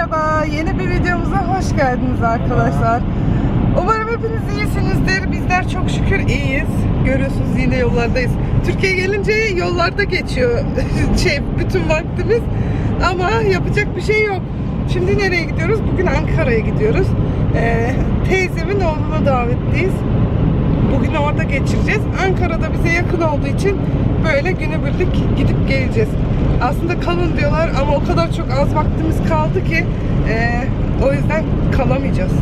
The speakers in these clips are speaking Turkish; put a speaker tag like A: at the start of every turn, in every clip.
A: Merhaba, yeni bir videomuza hoş geldiniz arkadaşlar. Umarım hepiniz iyisinizdir. Bizler çok şükür iyiyiz. Görüyorsunuz yine yollardayız. Türkiye gelince yollarda geçiyor şey bütün vaktimiz. Ama yapacak bir şey yok. Şimdi nereye gidiyoruz? Bugün Ankara'ya gidiyoruz. Ee, teyzemin oğluna davetliyiz. Bugün orada geçireceğiz. Ankara'da bize yakın olduğu için böyle günübirlik gidip geleceğiz. Aslında kalın diyorlar ama o kadar çok az vaktimiz kaldı ki eee, o yüzden kalamayacağız.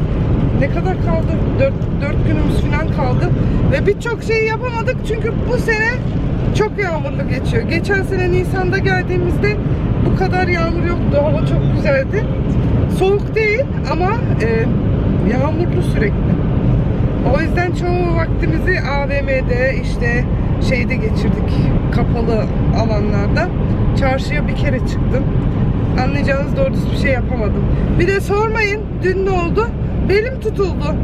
A: Ne kadar kaldı? 4, 4 günümüz falan kaldı. Ve birçok şey yapamadık çünkü bu sene çok yağmurlu geçiyor. Geçen sene Nisan'da geldiğimizde bu kadar yağmur yoktu. Hava çok güzeldi. Soğuk değil ama eee, yağmurlu sürekli. O yüzden çoğu vaktimizi AVM'de işte şeyde geçirdik. Kapalı alanlarda. Çarşıya bir kere çıktım. Anlayacağınız doğru bir şey yapamadım. Bir de sormayın dün ne oldu? Belim tutuldu.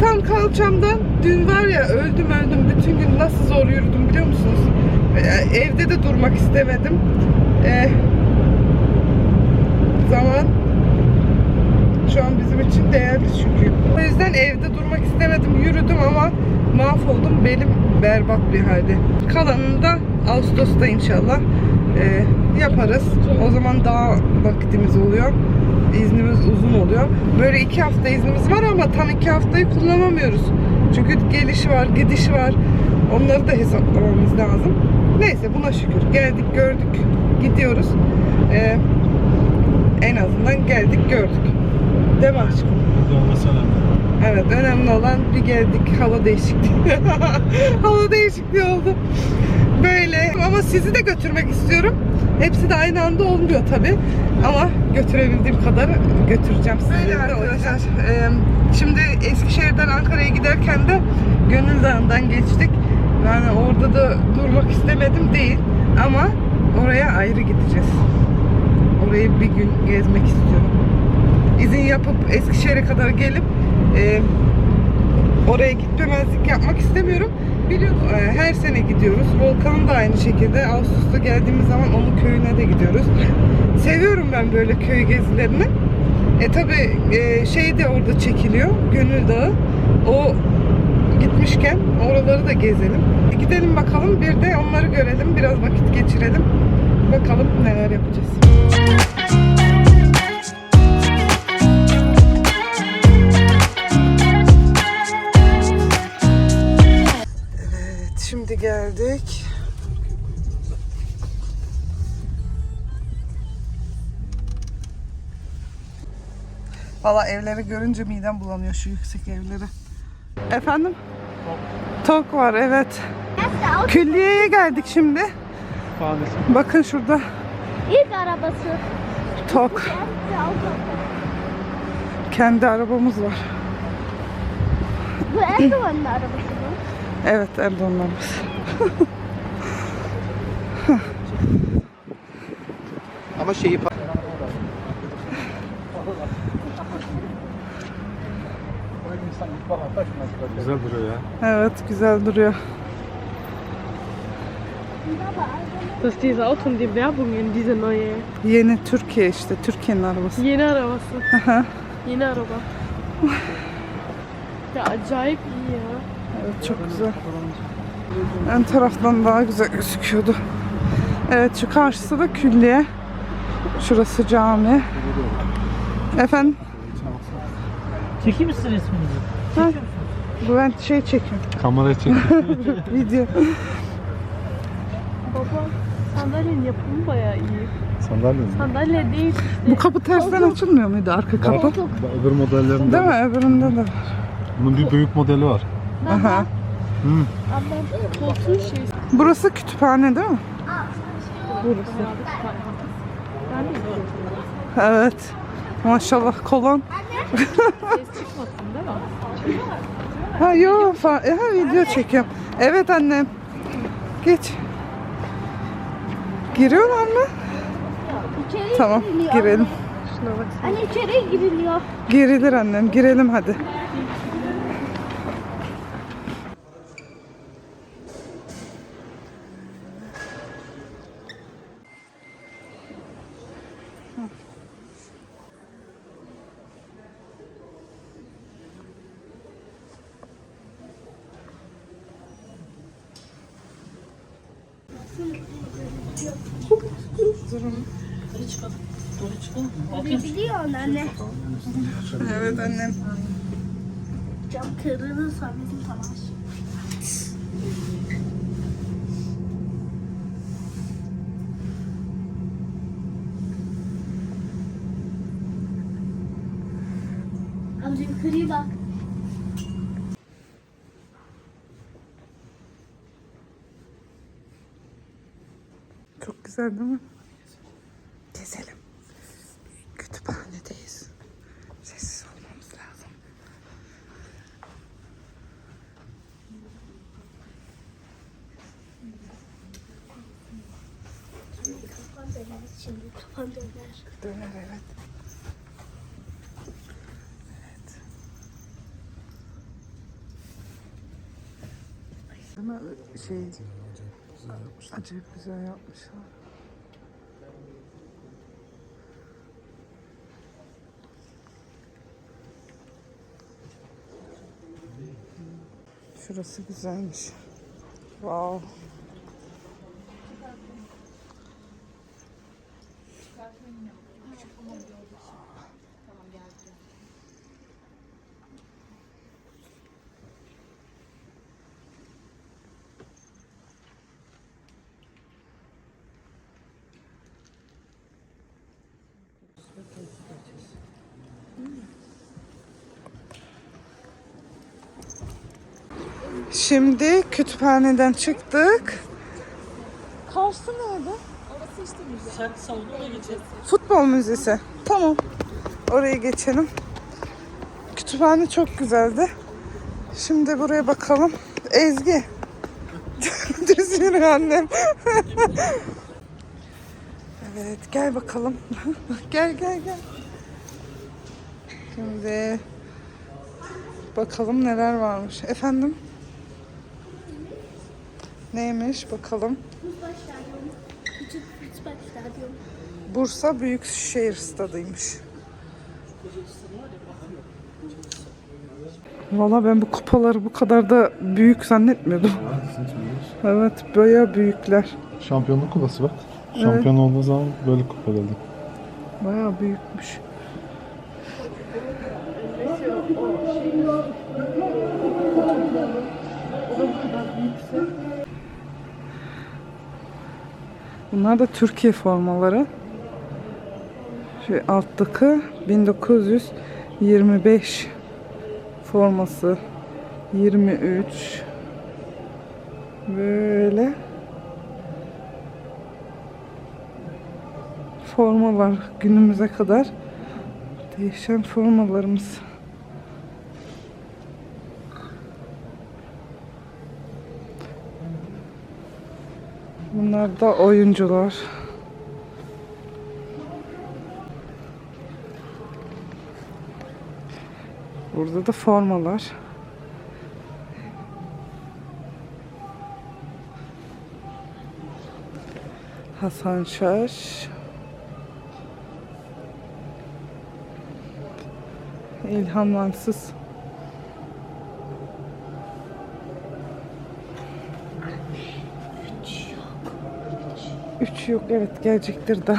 A: Tam kalçamdan dün var ya öldüm öldüm. Bütün gün nasıl zor yürüdüm biliyor musunuz? Ee, Evde de durmak istemedim. Ee, zaman şu an bizim için değerli çünkü. O yüzden evde durmak istemedim. Yürüdüm ama mahvoldum. Belim berbat bir halde. Kalanını da Ağustos'ta inşallah e, yaparız. O zaman daha vaktimiz oluyor. İznimiz uzun oluyor. Böyle iki hafta iznimiz var ama tam iki haftayı kullanamıyoruz. Çünkü gelişi var, gidişi var. Onları da hesaplamamız lazım. Neyse buna şükür. Geldik, gördük, gidiyoruz. E, en azından geldik, gördük. Değil mi aşkım? Evet önemli olan bir geldik hava değişikliği. hava değişikliği oldu. Böyle ama sizi de götürmek istiyorum. Hepsi de aynı anda olmuyor tabi. Ama götürebildiğim kadar götüreceğim sizi. arkadaşlar. e, şimdi Eskişehir'den Ankara'ya giderken de Gönül Dağı'ndan geçtik. Yani orada da durmak istemedim değil. Ama oraya ayrı gideceğiz. Orayı bir gün gezmek istiyorum izin yapıp Eskişehir'e kadar gelip e, oraya gitmemezlik yapmak istemiyorum. Biliyorsun e, her sene gidiyoruz. Volkan'ın da aynı şekilde. Ağustos'ta geldiğimiz zaman onun köyüne de gidiyoruz. Seviyorum ben böyle köy gezilerini. E tabi e, şey de orada çekiliyor. Gönül Dağı. O gitmişken oraları da gezelim. E, gidelim bakalım bir de onları görelim. Biraz vakit geçirelim. Bakalım neler yapacağız. Şimdi geldik. Valla evleri görünce midem bulanıyor şu yüksek evleri. Efendim? Tok var evet. Külliyeye geldik şimdi. Bakın şurada
B: İlk arabası.
A: tok. Kendi arabamız var.
B: Bu Erdoğan'ın arabası mı?
A: Evet Erdoğan'larımız.
C: Ama şeyi
D: Güzel duruyor ya.
A: Evet güzel duruyor.
E: Das ist dieses Auto und die Werbungen, diese neue.
A: Yeni Türkiye işte Türkiye'nin arabası.
E: Yeni arabası. Yeni araba. ya acayip iyi ya.
A: Evet çok güzel. Ön taraftan daha güzel gözüküyordu. Evet şu karşısı da külliye. Şurası cami. Efendim
F: Çekeyim misin resminizi?
A: bu ben şey çekiyorum.
D: Kamera çek.
A: Video.
E: Baba sandalyenin yapımı bayağı iyi.
D: Sandalye mi?
E: Sandalye değil.
A: Bu kapı tersten açılmıyor muydu arka kapı?
D: Öbür modellerinde.
A: Değil mi? Öbüründe de var.
D: Bunun bir büyük modeli var.
A: Aha.
E: Şey.
A: Burası kütüphane değil mi?
E: Burası.
A: Evet. Maşallah kolon.
E: Ses çıkmasın değil mi?
A: Ha yok fa- ha, video çekiyorum. Evet annem. Geç. Giriyorlar mı?
B: İçeri
A: Tamam
B: giriliyor.
A: girelim.
E: Şuna bak.
B: Anne içeri giriliyor.
A: Girilir annem girelim hadi.
F: Okey.
B: Biliyorsun anne.
A: Evet annem.
B: Cam kırılırsa bizim savaş. Amca yukarıya bak.
A: Çok güzel değil mi? Gezelim. Kütüphanedeyiz. Sessiz olmamız lazım.
B: Kafan döner kafan döner.
A: Döner evet. Evet. Ama şey acayip güzel yapmışlar. Şurası güzelmiş. Wow. Şimdi kütüphaneden çıktık. Karşı nerede?
F: Sen salonuna geçelim.
A: Futbol müzesi. Tamam. Oraya geçelim. Kütüphane çok güzeldi. Şimdi buraya bakalım. Ezgi. Düz yürü annem. evet gel bakalım. gel gel gel. Şimdi bakalım neler varmış. Efendim? Neymiş bakalım. Bursa Büyükşehir Stadıymış. Valla ben bu kupaları bu kadar da büyük zannetmiyordum. Evet baya büyükler.
D: Şampiyonluk kupası bak. Şampiyon olduğu zaman böyle kupa geldi.
A: Baya büyükmüş. Bunlar da Türkiye formaları. Şu alttaki 1925 forması 23 böyle formalar günümüze kadar değişen formalarımız. Bunlar da oyuncular. Burada da formalar. Hasan Şaş. İlhan Mansız. Üç yok evet gelecektir da.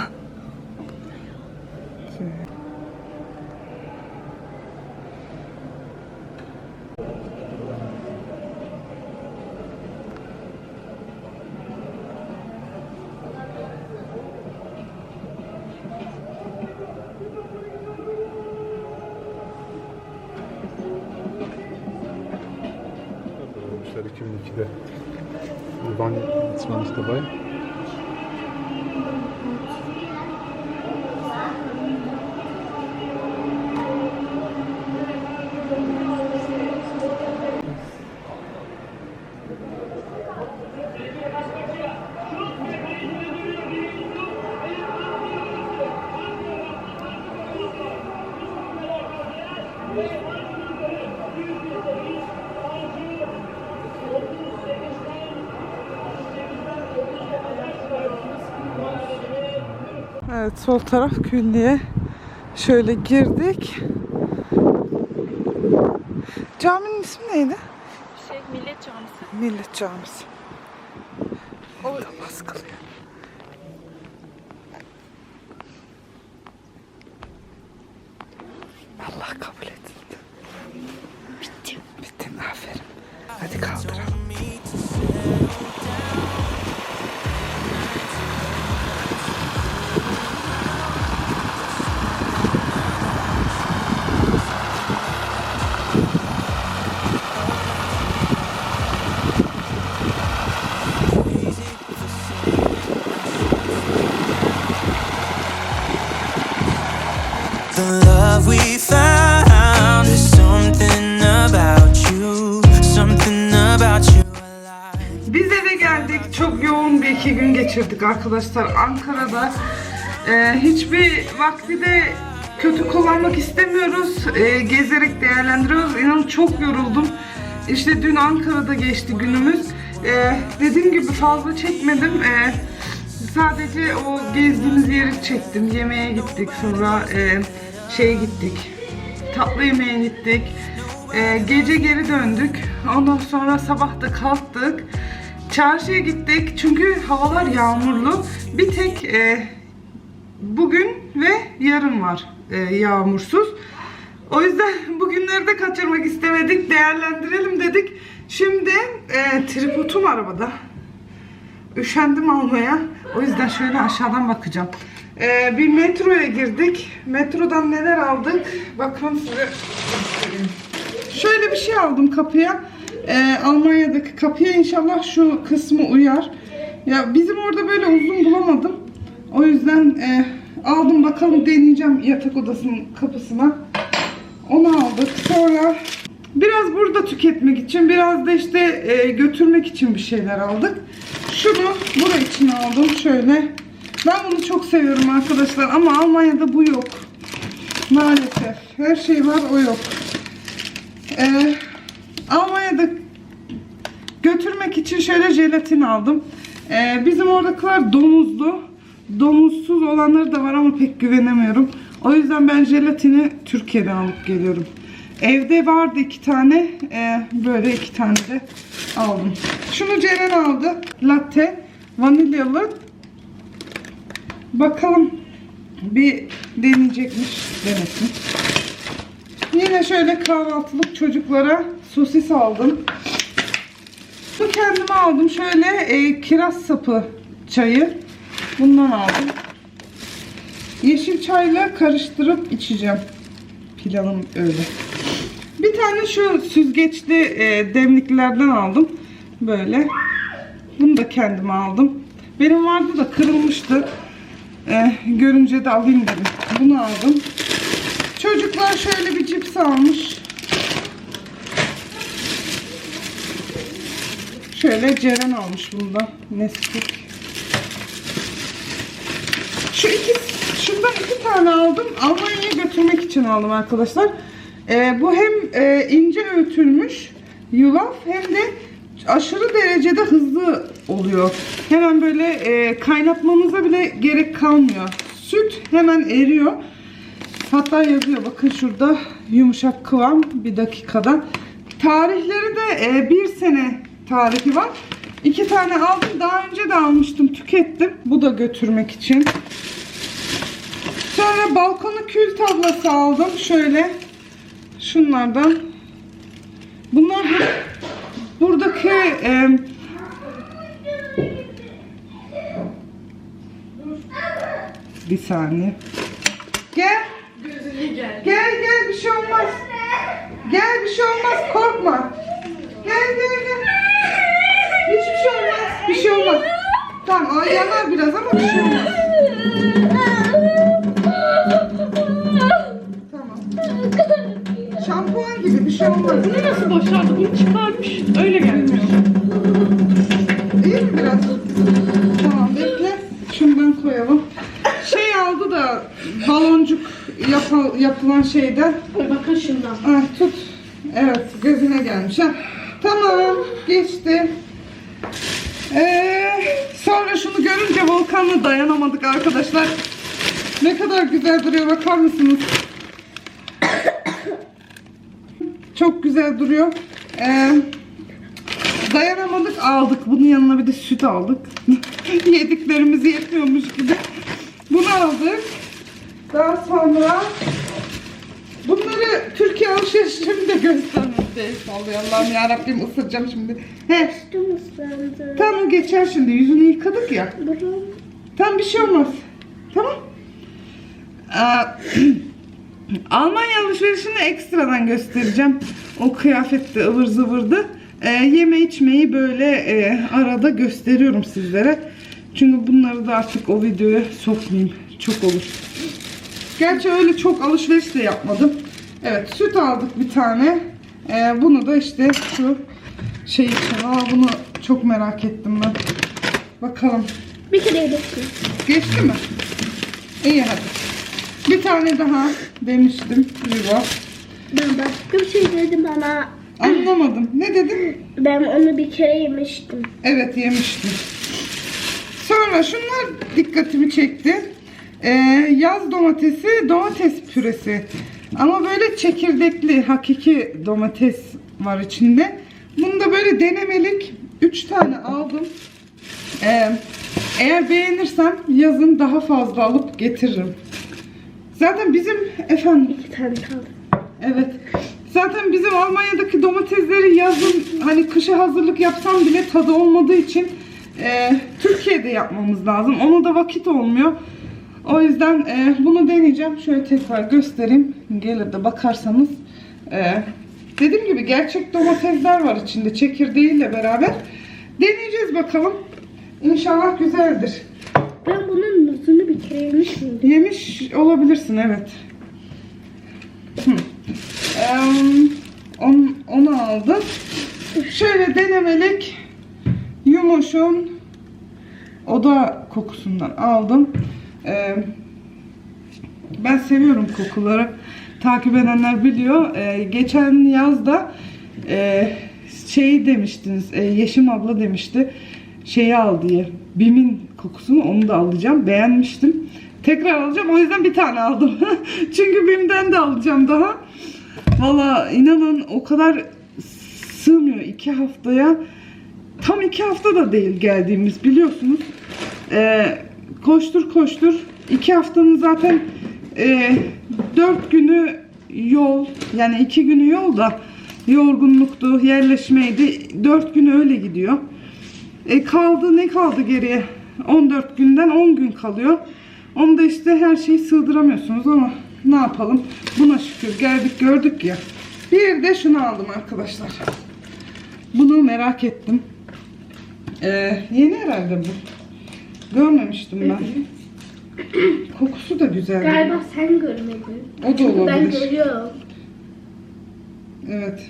D: Olmuşlar 2002'de. Ivan Litmanis dabei.
A: Sol taraf küllüğe şöyle girdik. Caminin ismi neydi?
E: Şey, Millet Camisi.
A: Millet Camisi. Orada baskılıyor. Allah kabul etsin. Bittim. Bittin aferin. Hadi
C: kaldı.
A: Biz eve geldik. Çok yoğun bir iki gün geçirdik arkadaşlar. Ankara'da Ee, hiçbir vakti de kötü kullanmak istemiyoruz. Ee, gezerek değerlendiriyoruz. İnanın çok yoruldum. İşte dün Ankara'da geçti günümüz. Ee, dediğim gibi fazla çekmedim. Ee, sadece o gezdiğimiz yeri çektim. Yemeğe gittik. Sonra e, şeye gittik. Tatlı yemeğe gittik. Ee, gece geri döndük. Ondan sonra sabah da kalktık. Çarşıya gittik çünkü havalar yağmurlu. Bir tek e, bugün ve yarın var e, yağmursuz. O yüzden bugünleri de kaçırmak istemedik. Değerlendirelim dedik. Şimdi e, tripodum arabada. Üşendim almaya. O yüzden şöyle aşağıdan bakacağım. E, bir metroya girdik. Metrodan neler aldık? Bakın size göstereyim. Şöyle bir şey aldım kapıya. Ee, Almanya'daki kapıya inşallah şu kısmı uyar. Ya bizim orada böyle uzun bulamadım. O yüzden e, aldım bakalım deneyeceğim yatak odasının kapısına. Onu aldık. Sonra biraz burada tüketmek için biraz da işte e, götürmek için bir şeyler aldık. Şunu buraya için aldım şöyle. Ben bunu çok seviyorum arkadaşlar ama Almanya'da bu yok. Maalesef. Her şey var o yok. Ee, Almanya'da götürmek için şöyle jelatin aldım. Ee, bizim oradakiler domuzlu. Domuzsuz olanları da var ama pek güvenemiyorum. O yüzden ben jelatini Türkiye'den alıp geliyorum. Evde vardı iki tane. ee, böyle iki tane de aldım. Şunu Ceren aldı. Latte. Vanilyalı. Bakalım bir deneyecekmiş. Denesin. Yine şöyle kahvaltılık çocuklara sosis aldım. Bu kendime aldım. Şöyle e, kiraz sapı çayı. Bundan aldım. Yeşil çayla karıştırıp içeceğim. Pilavım öyle. Bir tane şu süzgeçli e, demliklerden aldım. Böyle. Bunu da kendime aldım. Benim vardı da kırılmıştı. E, görünce de alayım dedim. Bunu aldım. Çocuklar şöyle bir cips almış. Şöyle Ceren almış bunda. Nesquik. Şu iki, şundan iki tane aldım. Almanya'ya götürmek için aldım arkadaşlar. Ee, bu hem e, ince öğütülmüş yulaf hem de aşırı derecede hızlı oluyor. Hemen böyle e, kaynatmamıza bile gerek kalmıyor. Süt hemen eriyor. Hatta yazıyor bakın şurada yumuşak kıvam bir dakikada. Tarihleri de e, bir sene tarihi var. İki tane aldım. Daha önce de almıştım. Tükettim. Bu da götürmek için. Sonra balkonu kül tablası aldım. Şöyle. Şunlardan. Bunlar bu- buradaki e, bir saniye. Gel. Gel gel bir şey olmaz. Gel bir şey olmaz korkma. Gel gel gel. Hiçbir şey olmaz. Bir şey olmaz. Tamam o yanar biraz ama bir şey olmaz. Tamam. Şampuan gibi bir şey olmaz.
E: Bunu nasıl başardı? Bunu çıkarmış. Öyle
A: yapılan şeyden.
E: Bakın şundan.
A: Ah tut. Evet gözüne gelmiş. Ha. Tamam geçti. Ee, sonra şunu görünce Volkan'la dayanamadık arkadaşlar. Ne kadar güzel duruyor bakar mısınız? Çok güzel duruyor. Ee, dayanamadık aldık. Bunun yanına bir de süt aldık. Yediklerimiz yetmiyormuş gibi. Bunu aldık. Daha sonra bunları alışverişimi de göstermedi. Vallahi Allah'ım yarabbim ısıracağım şimdi. He,
B: Üstüm ıslandı.
A: tamam geçer şimdi. Yüzünü yıkadık ya.
B: Buram.
A: Tamam bir şey olmaz. Tamam. Aa, Almanya alışverişini ekstradan göstereceğim. O kıyafette ıvır zıvırdı. Ee, yeme içmeyi böyle e, arada gösteriyorum sizlere. Çünkü bunları da artık o videoya sokmayayım. Çok olur. Gerçi öyle çok alışveriş de yapmadım. Evet süt aldık bir tane. Ee, bunu da işte şu şey için. Aa, bunu çok merak ettim ben. Bakalım
B: Bir kere yedim.
A: Geçti mi? İyi hadi. Bir tane daha demiştim. Yuva.
B: Ben başka bir şey dedim ama
A: Anlamadım. Ne dedim?
B: ben onu bir kere yemiştim.
A: Evet yemiştim. Sonra şunlar dikkatimi çekti. Ee, yaz domatesi, domates püresi. Ama böyle çekirdekli, hakiki domates var içinde. Bunu da böyle denemelik 3 tane aldım. Ee, eğer beğenirsem yazın daha fazla alıp getiririm. Zaten bizim efendim
B: İki tane kaldı.
A: Evet. Zaten bizim Almanya'daki domatesleri yazın hani kışa hazırlık yapsam bile tadı olmadığı için e, Türkiye'de yapmamız lazım. Ona da vakit olmuyor. O yüzden e, bunu deneyeceğim. Şöyle tekrar göstereyim. Gelir de bakarsanız. E, dediğim gibi gerçek domatesler var içinde çekirdeğiyle beraber. Deneyeceğiz bakalım. İnşallah güzeldir.
B: Ben bunun nuzunu bir kere yemiştim.
A: Yemiş olabilirsin evet. Hı. Em, on, onu aldım. Şöyle denemelik yumuşun oda kokusundan aldım. Em, ben seviyorum kokuları. Takip edenler biliyor. Ee, geçen yazda e, şey demiştiniz. e, Yeşim abla demişti. Şeyi al diye. Bim'in kokusunu onu da alacağım. Beğenmiştim. Tekrar alacağım. O yüzden bir tane aldım. Çünkü Bim'den de alacağım daha. Valla inanın o kadar sığmıyor. iki haftaya. Tam iki hafta da değil geldiğimiz biliyorsunuz. Ee, koştur koştur. iki haftanın zaten e, dört günü yol. Yani iki günü yol da yorgunluktu, yerleşmeydi. Dört günü öyle gidiyor. E kaldı ne kaldı geriye? 14 günden 10 gün kalıyor. Onu da işte her şeyi sığdıramıyorsunuz ama ne yapalım? Buna şükür geldik gördük ya. Bir de şunu aldım arkadaşlar. Bunu merak ettim. Ee, yeni herhalde bu. Görmemiştim ben. Kokusu da güzel.
B: Galiba sen görmedin.
A: O da
B: Çünkü ben
A: olabilir.
B: görüyorum.
A: Evet.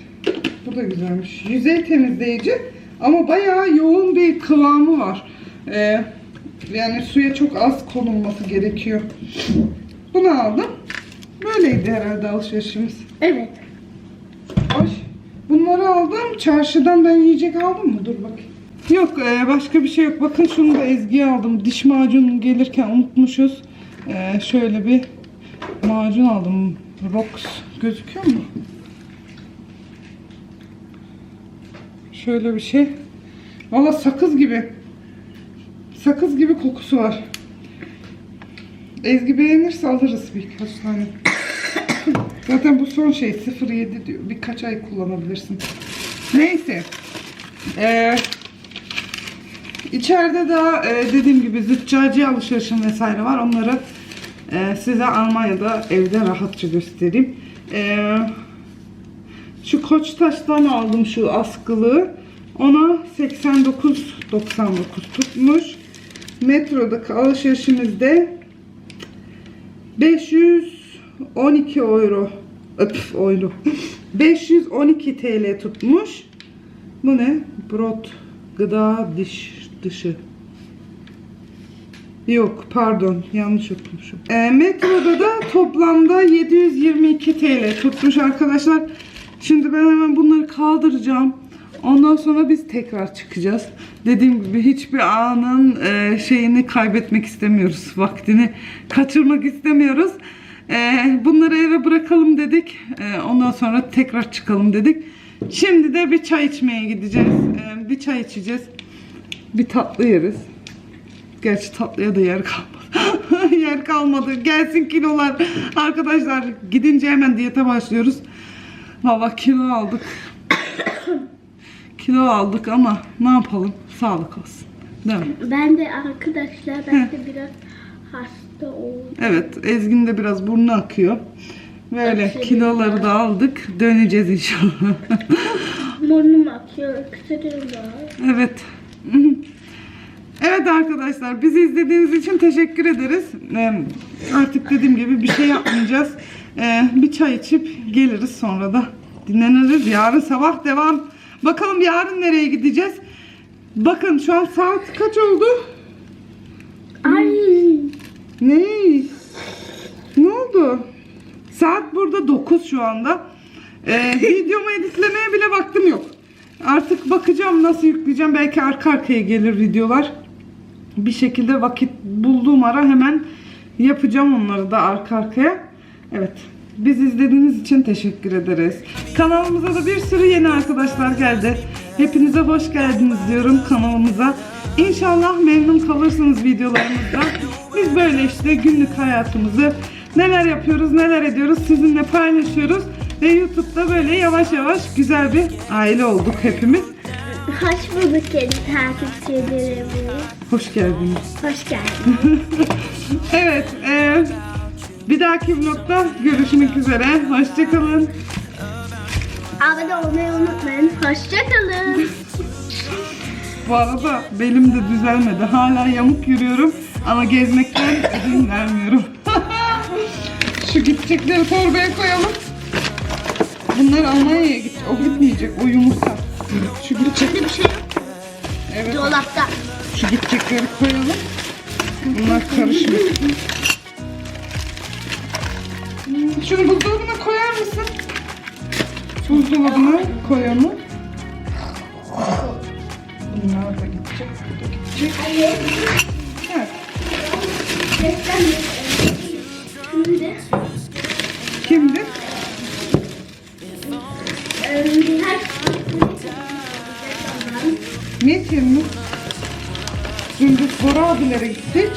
A: Bu da güzelmiş. Yüzey temizleyici ama bayağı yoğun bir kıvamı var. Ee, yani suya çok az konulması gerekiyor. Bunu aldım. Böyleydi herhalde alışverişimiz.
B: Evet.
A: Ay, bunları aldım. Çarşıdan ben yiyecek aldım mı? Dur bakayım. Yok e, başka bir şey yok. Bakın şunu da Ezgi'ye aldım. Diş macunu gelirken unutmuşuz. E, şöyle bir macun aldım. Rox gözüküyor mu? Şöyle bir şey. Valla sakız gibi. Sakız gibi kokusu var. Ezgi beğenirse alırız birkaç tane. Zaten bu son şey 07 diyor. Birkaç ay kullanabilirsin. Neyse. Ee, içeride daha e, dediğim gibi züccaci alışverişim vesaire var. Onları e, size Almanya'da evde rahatça göstereyim. Ee, şu Koçtaş'tan aldım şu askılığı. Ona 89.99 tutmuş. Metrodaki alışverişimizde 512 euro. Öp, euro. 512 TL tutmuş. Bu ne? Brot. Gıda diş dışı. Yok pardon yanlış okumuşum. E, metroda da toplamda 722 TL tutmuş arkadaşlar. Şimdi ben hemen bunları kaldıracağım. Ondan sonra biz tekrar çıkacağız. Dediğim gibi hiçbir anın e, şeyini kaybetmek istemiyoruz. Vaktini kaçırmak istemiyoruz. E, bunları eve bırakalım dedik. E, ondan sonra tekrar çıkalım dedik. Şimdi de bir çay içmeye gideceğiz. E, bir çay içeceğiz. Bir tatlı yeriz. Gerçi tatlıya da yer kalmadı. yer kalmadı. Gelsin kilolar. Arkadaşlar gidince hemen diyete başlıyoruz. Valla kilo aldık. kilo aldık ama ne yapalım? Sağlık olsun. Değil mi?
B: Ben de arkadaşlar ben de biraz hasta oldum.
A: Evet, Ezgi'nin de biraz burnu akıyor. Böyle
B: Akıyor.
A: kiloları da aldık. Döneceğiz inşallah.
B: Burnum akıyor, öksürüyorum.
A: evet. Evet arkadaşlar, bizi izlediğiniz için teşekkür ederiz. Ee, artık dediğim gibi bir şey yapmayacağız. Ee, bir çay içip geliriz sonra da dinleniriz. Yarın sabah devam. Bakalım yarın nereye gideceğiz? Bakın şu an saat kaç oldu?
B: Ay.
A: Ne? Ne oldu? Saat burada 9 şu anda. Ee, videomu editlemeye bile vaktim yok. Artık bakacağım nasıl yükleyeceğim. Belki arka arkaya gelir videolar. Bir şekilde vakit bulduğum ara hemen yapacağım onları da arka arkaya. Evet. Biz izlediğiniz için teşekkür ederiz. Kanalımıza da bir sürü yeni arkadaşlar geldi. Hepinize hoş geldiniz diyorum kanalımıza. İnşallah memnun kalırsınız videolarımızdan. Biz böyle işte günlük hayatımızı neler yapıyoruz, neler ediyoruz sizinle paylaşıyoruz. Ve YouTube'da böyle yavaş yavaş güzel bir aile olduk hepimiz.
B: Hoş bulduk yeni takipçilerimiz.
A: Hoş geldiniz.
B: Hoş geldin.
A: Evet, e, bir dahaki vlogda görüşmek üzere. Hoşçakalın.
B: Abone olmayı unutmayın. Hoşçakalın.
A: Bu arada belim de düzelmedi. Hala yamuk yürüyorum ama gezmekten ödün vermiyorum. Şu gidecekleri torbaya koyalım. Bunlar Almanya'ya git. O gitmeyecek. O yumurta. Şu gidecek bir şey. yok. Evet.
B: Dolapta.
A: Şu gidecekleri koyalım. Bunlar karışmasın. Şunu buzdolabına koyar mısın? Buzdolabına koyalım. Bunlar da gidecek. Bu da gidecek. Evet.
C: scenery.